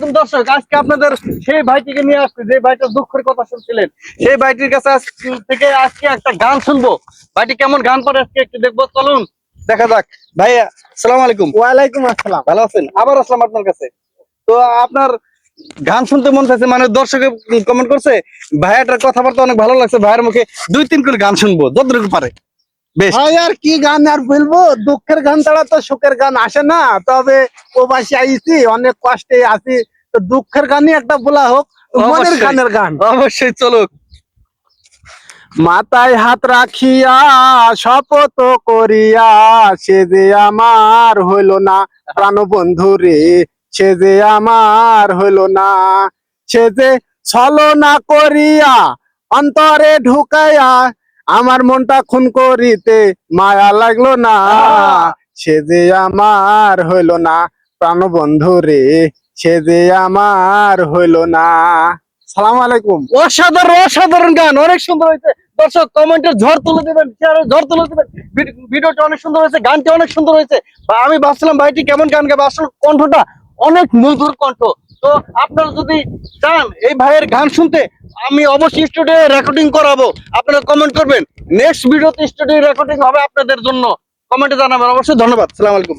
আলাইকুম দর্শক আজকে আপনাদের সেই ভাইটিকে নিয়ে আসছে যে ভাইটার দুঃখের কথা শুনছিলেন সেই ভাইটির কাছে থেকে আজকে একটা গান শুনব। ভাইটি কেমন গান পারে আজকে একটু দেখব চলুন। দেখা যাক। ভাইয়া সালাম আলাইকুম। ওয়ালাইকুম আসসালাম। ভালো আছেন? আবার আসলাম আপনার কাছে। তো আপনার গান শুনতে মন চাইছে মানে দর্শকে কমেন্ট করছে ভাইয়াটার কথাবার্তা অনেক ভালো লাগছে ভাইয়ের মুখে দুই তিন করে গান শুনব যতটুকু পারে। বেশ। ভাই আর কি গান আর বলব? দুঃখের গান ছাড়া তো সুখের গান আসে না। তবে প্রবাসী আইছি অনেক কষ্টে আছি। তো দুঃখের গানই একটা বলা হোক মনের গানের গান। অবশ্যই চলুক। মাথায় হাত রাখিয়া শপথ করিয়া সে যে আমার হইল না। প্রাণ বন্ধু রে সে যে আমার হইল না। সে যে ছলনা করিয়া অন্তরে ঢুকাইয়া আমার মনটা খুন করিতে মায়া লাগল না। সে যে আমার হইল না, প্রাণ বন্ধু রে, সে যে আমার হইল না। সালাম আলাইকুম। অসাধারণ অসাধারণ গান, অনেক সুন্দর হয়েছে। দর্শক কমেন্টের ঝড় তুলে দেবেন ঝড় তুলে দেবেন। ভিডিওটা অনেক সুন্দর হয়েছে, গানটি অনেক সুন্দর হয়েছে। আমি ভাবছিলাম ভাইটি কেমন গান গাবে? আসলে কণ্ঠটা অনেক মধুর কণ্ঠ। তো আপনারা যদি চান, এই ভাইয়ের গান শুনতে আমি অবশ্যই স্টুডিও রেকর্ডিং করাবো। আপনারা কমেন্ট করবেন। নেক্সট ভিডিওতে স্টুডিও রেকর্ডিং হবে আপনাদের জন্য। কমেন্টে জানাবেন। অবশ্যই ধন্যবাদ। সালাম আলাইকুম।